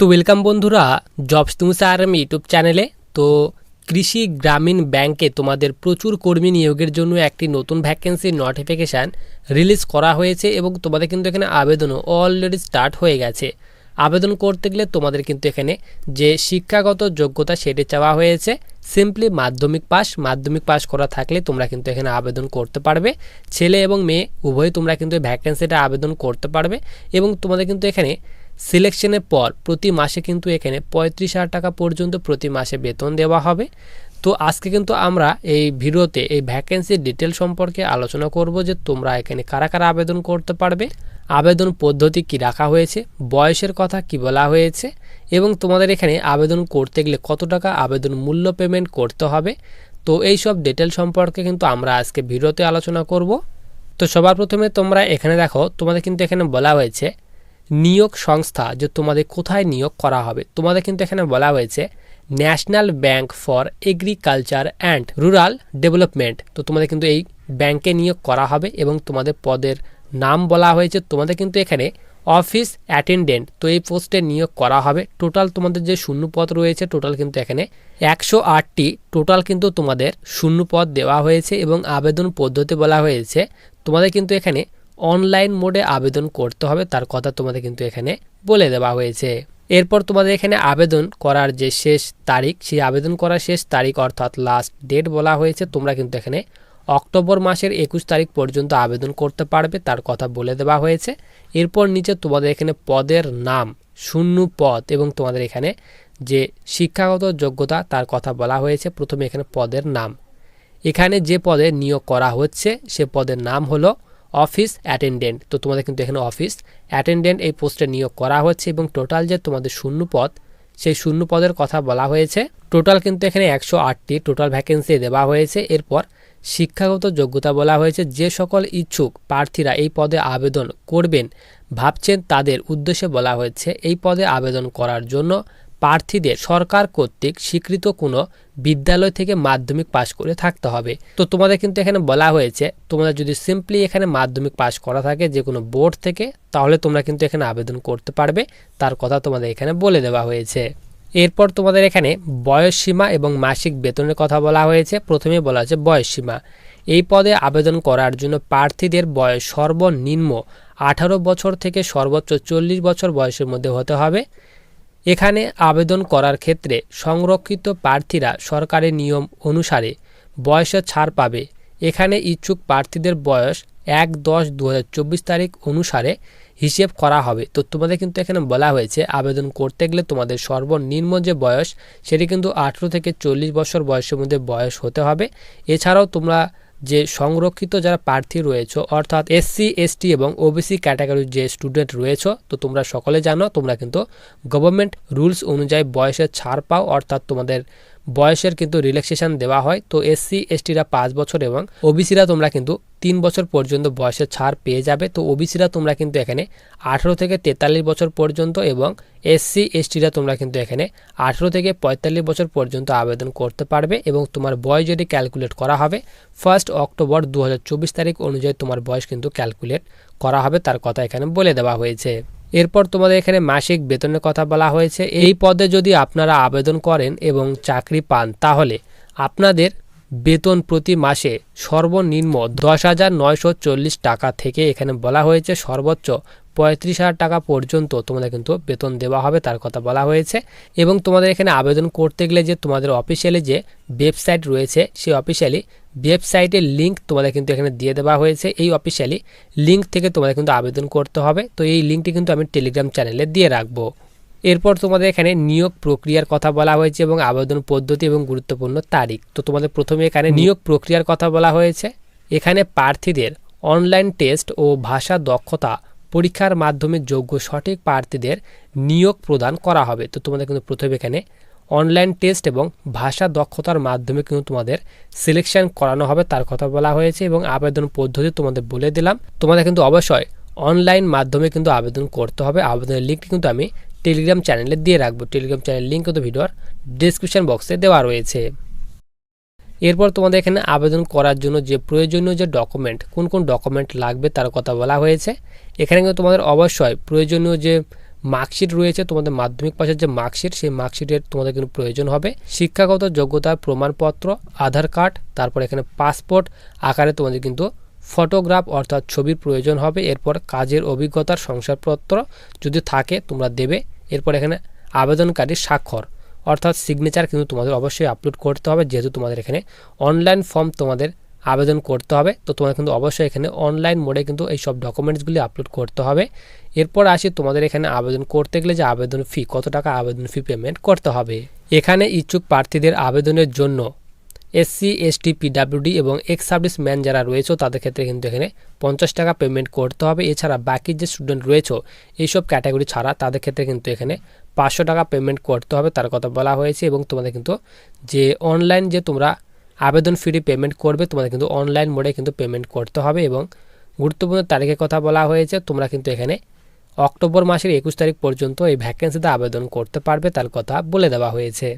তো ওয়েলকাম বন্ধুরা জবস তুমসা আরাম ইউটিউব চ্যানেলে তো কৃষি গ্রামীণ ব্যাংকে তোমাদের প্রচুর কর্মী নিয়োগের জন্য একটি নতুন ভ্যাকেন্সির নোটিফিকেশান রিলিজ করা হয়েছে এবং তোমাদের কিন্তু এখানে আবেদনও অলরেডি স্টার্ট হয়ে গেছে। আবেদন করতে গেলে তোমাদের কিন্তু এখানে যে শিক্ষাগত যোগ্যতা সেটি চাওয়া হয়েছে সিম্পলি মাধ্যমিক পাস মাধ্যমিক পাস করা থাকলে তোমরা কিন্তু এখানে আবেদন করতে পারবে। ছেলে এবং মেয়ে, উভয় তোমরা কিন্তু ভ্যাকেন্সিটা আবেদন করতে পারবে এবং তোমাদের কিন্তু এখানে সিলেকশনের পর প্রতি মাসে কিন্তু এখানে পঁয়ত্রিশ হাজার টাকা পর্যন্ত প্রতি মাসে বেতন দেওয়া হবে। তো আজকে কিন্তু আমরা এই ভিডিওতে এই ভ্যাকেন্সির ডিটেল সম্পর্কে আলোচনা করব যে তোমরা এখানে কারা কারা আবেদন করতে পারবে, আবেদন পদ্ধতি কি রাখা হয়েছে, বয়সের কথা কি বলা হয়েছে এবং তোমাদের এখানে আবেদন করতে গেলে কত টাকা আবেদন মূল্য পেমেন্ট করতে হবে। তো এই সব ডিটেল সম্পর্কে কিন্তু আমরা আজকে ভিডিওতে আলোচনা করব। তো সবার প্রথমে তোমরা এখানে দেখো, তোমাদের কিন্তু এখানে বলা হয়েছে নিয়োগ সংস্থা যে তোমাদের কোথায় নিয়োগ করা হবে। তোমাদের কিন্তু এখানে বলা হয়েছে national bank for agriculture and rural development তো তোমাদের কিন্তু এই ব্যাংকে নিয়োগ করা হবে এবং তোমাদের পদের নাম বলা হয়েছে। তোমাদের কিন্তু এখানে অফিস অ্যাটেন্ডেন্ট তো এই পোস্টে নিয়োগ করা হবে। টোটাল তোমাদের যে শূন্য পদ রয়েছে টোটাল কিন্তু এখানে একশো আটটি। টোটাল কিন্তু তোমাদের শূন্য পদ দেওয়া হয়েছে এবং আবেদন পদ্ধতি বলা হয়েছে। তোমাদের কিন্তু এখানে অনলাইন মোডে আবেদন করতে হবে, তার কথা তোমাদের কিন্তু এখানে বলে দেওয়া হয়েছে। এরপর তোমাদের এখানে আবেদন করার যে শেষ তারিখ, সেই আবেদন করার শেষ তারিখ অর্থাৎ লাস্ট ডেট বলা হয়েছে, তোমরা কিন্তু এখানে অক্টোবর মাসের একুশ তারিখ পর্যন্ত আবেদন করতে পারবে, তার কথা বলে দেওয়া হয়েছে। এরপর নিচে তোমাদের এখানে পদের নাম, শূন্য পদ এবং তোমাদের এখানে যে শিক্ষাগত যোগ্যতা, তার কথা বলা হয়েছে, প্রথমে এখানে পদের নাম। এখানে যে পদে নিয়োগ করা হচ্ছে, সে পদের নাম হলো অফিস অ্যাটেন্ডেন্ট তো তোমাদের কিন্তু এখানে অফিস অ্যাটেন্ডেন্ট এই পোস্টে নিয়োগ করা হচ্ছে এবং টোটাল যে তোমাদের শূন্য পদ সেই শূন্য পদের কথা বলা হয়েছে। টোটাল কিন্তু এখানে একশো আটটি টোটাল ভ্যাকেন্সি দেওয়া হয়েছে। এরপর শিক্ষাগত যোগ্যতা বলা হয়েছে। যে সকল ইচ্ছুক প্রার্থীরা এই পদে আবেদন করবেন, ভাবছেন তাদের উদ্দেশ্যে বলা হয়েছে এই পদে আবেদন করার জন্য। প্রার্থীদের সরকার কর্তৃক স্বীকৃত কোনো বিদ্যালয় থেকে মাধ্যমিক পাশ করে থাকতে হবে। তো তোমাদের কিন্তু এখানে বলা হয়েছে তোমাদের যদি সিম্পলি এখানে মাধ্যমিক পাশ করা থাকে যে কোনো বোর্ড থেকে, তাহলে তোমরা কিন্তু এখানে আবেদন করতে পারবে। তার কথা তোমাদের এখানে বলে দেওয়া হয়েছে। এরপর তোমাদের এখানে বয়স সীমা এবং মাসিক বেতনের কথা বলা হয়েছে। প্রথমে বলা হয়েছে বয়স সীমা। এই পদে আবেদন করার জন্য প্রার্থীদের বয়স সর্বনিম্ন আঠারো বছর থেকে সর্বোচ্চ চল্লিশ বছর বয়সের মধ্যে হতে হবে। এখানে আবেদন করার ক্ষেত্রে সংরক্ষিত প্রার্থীরা সরকারি নিয়ম অনুসারে বয়সে ছাড় পাবে। এখানে ইচ্ছুক প্রার্থীদের বয়স এক দশ দু তারিখ অনুসারে হিসেব করা হবে। তো তোমাদের কিন্তু এখানে বলা হয়েছে আবেদন করতে গেলে তোমাদের সর্বনিম্ন যে বয়স, সেটি কিন্তু আঠেরো থেকে চল্লিশ বছর বয়সের মধ্যে বয়স হতে হবে। এছাড়াও তোমরা যে সংরক্ষিত যারা প্রার্থী রয়েছে, অর্থাৎ এসসি এসটি এবং ওবিসি ক্যাটাগরির যে স্টুডেন্ট রয়েছে, তো তোমরা সকলে জানো, তোমরা কিন্তু গভর্নমেন্ট রুলস অনুযায়ী বয়সের ছাড় পাও, অর্থাৎ তোমাদের বয়সের কিন্তু রিল্যাক্সেশন দেওয়া হয়। তো এসসি এসটিরা পাঁচ বছর এবং ওবিসিরা তোমরা কিন্তু তিন বছর পর্যন্ত বয়সের ছাড় পেয়ে যাবে। তো ওবিসিরা তোমরা কিন্তু এখানে আঠেরো থেকে তেতাল্লিশ বছর পর্যন্ত এবং এসসি এসটিরা তোমরা কিন্তু এখানে আঠেরো থেকে পঁয়তাল্লিশ বছর পর্যন্ত আবেদন করতে পারবে এবং তোমার বয়স যদি ক্যালকুলেট করা হবে ফার্স্ট অক্টোবর দু হাজার চব্বিশ তারিখ অনুযায়ী তোমার বয়স কিন্তু ক্যালকুলেট করা হবে। তার কথা এখানে বলে দেওয়া হয়েছে। এরপর তোমাদের এখানে মাসিক বেতনের কথা বলা হয়েছে। এই পদে যদি আপনারা আবেদন করেন এবং চাকরি পান, তাহলে আপনাদের বেতন প্রতি মাসে সর্বনিম্ন দশ হাজার নয়শো চল্লিশ টাকা থেকে এখানে বলা হয়েছে সর্বোচ্চ পঁয়ত্রিশ হাজার টাকা পর্যন্ত তোমাদের কিন্তু বেতন দেওয়া হবে, তার কথা বলা হয়েছে। এবং তোমাদের এখানে আবেদন করতে গেলে যে তোমাদের অফিসিয়ালি যে ওয়েবসাইট রয়েছে, সেই অফিসিয়ালি ওয়েবসাইটের লিঙ্ক তোমাদের কিন্তু এখানে দিয়ে দেওয়া হয়েছে। এই অফিসিয়ালি লিঙ্ক থেকে তোমাদের কিন্তু আবেদন করতে হবে। তো এই লিঙ্কটি কিন্তু আমি টেলিগ্রাম চ্যানেলে দিয়ে রাখব। এরপর তোমাদের এখানে নিয়োগ প্রক্রিয়ার কথা বলা হয়েছে এবং আবেদন পদ্ধতি এবং গুরুত্বপূর্ণ তারিখ। তো তোমাদের প্রথমে এখানে নিয়োগ প্রক্রিয়ার কথা বলা হয়েছে। এখানে প্রার্থীদের অনলাইন টেস্ট ও ভাষা দক্ষতা পরীক্ষার মাধ্যমে যোগ্য সঠিক প্রার্থীদের নিয়োগ প্রদান করা হবে। তো তোমাদের কিন্তু প্রথমে এখানে অনলাইন টেস্ট এবং ভাষা দক্ষতার মাধ্যমে কিন্তু তোমাদের সিলেকশন করানো হবে, তার কথা বলা হয়েছে এবং আবেদন পদ্ধতি তোমাদের বলে দিলাম। তোমাদের কিন্তু অবশ্যই অনলাইন মাধ্যমে কিন্তু আবেদন করতে হবে। আবেদনের লিঙ্কটি কিন্তু আমি টেলিগ্রাম চ্যানেলে দিয়ে রাখব। টেলিগ্রাম চ্যানেল লিঙ্ক কিন্তু ভিডিওর ডিসক্রিপশন বক্সে দেওয়া রয়েছে। এরপর তোমাদের এখানে আবেদন করার জন্য যে প্রয়োজনীয় যে ডকুমেন্ট কোন কোন ডকুমেন্ট লাগবে তার কথা বলা হয়েছে। এখানে কিন্তু তোমাদের অবশ্যই প্রয়োজনীয় যে মার্কশিট রয়েছে, তোমাদের মাধ্যমিক পাশের যে মার্কশিট সেই মার্কশিটের তোমাদের কিন্তু প্রয়োজন হবে। শিক্ষাগত যোগ্যতার প্রমাণপত্র, আধার কার্ড, তারপর এখানে পাসপোর্ট আকারে তোমাদের কিন্তু ফটোগ্রাফ অর্থাৎ ছবির প্রয়োজন হবে। এরপর কাজের অভিজ্ঞতার শংসাপত্র যদি থাকে তোমরা দেবে। এরপর এখানে আবেদনকারীর স্বাক্ষর। অর্থাৎ সিগনেচার কিন্তু তোমাদের অবশ্যই আপলোড করতে হবে, যেহেতু তোমাদের এখানে অনলাইন ফর্ম তোমাদের আবেদন করতে হবে। তো তোমাদের কিন্তু অবশ্যই এখানে অনলাইন মোডে কিন্তু এই সব ডকুমেন্টসগুলি আপলোড করতে হবে। এরপর আসি তোমাদের এখানে আবেদন করতে গেলে যে আবেদন ফি কত টাকা আবেদন ফি পেমেন্ট করতে হবে। এখানে ইচ্ছুক প্রার্থীদের আবেদনের জন্য এসসি এসটি পিডাব্লিউডি এবং এক্স সার্ভিস ম্যান যারা রয়েছে, তাদের ক্ষেত্রে কিন্তু এখানে পঞ্চাশ টাকা পেমেন্ট করতে হবে। এছাড়া বাকি যে স্টুডেন্ট রয়েছে, এইসব ক্যাটাগরি ছাড়া তাদের ক্ষেত্রে কিন্তু এখানে পাঁচশো টাকা পেমেন্ট করতে হবে, তার কথা বলা হয়েছে এবং তোমাদের কিন্তু যে অনলাইন যে তোমরা আবেদন ফি পেমেন্ট করবে, তোমাদের কিন্তু অনলাইন মোডে কিন্তু পেমেন্ট করতে হবে এবং গুরুত্বপূর্ণ তারিখের কথা বলা হয়েছে, তোমরা কিন্তু এখানে অক্টোবর মাসের একুশ তারিখ পর্যন্ত এই ভ্যাকেন্সিতে আবেদন করতে পারবে, তার কথা বলে দেওয়া হয়েছে।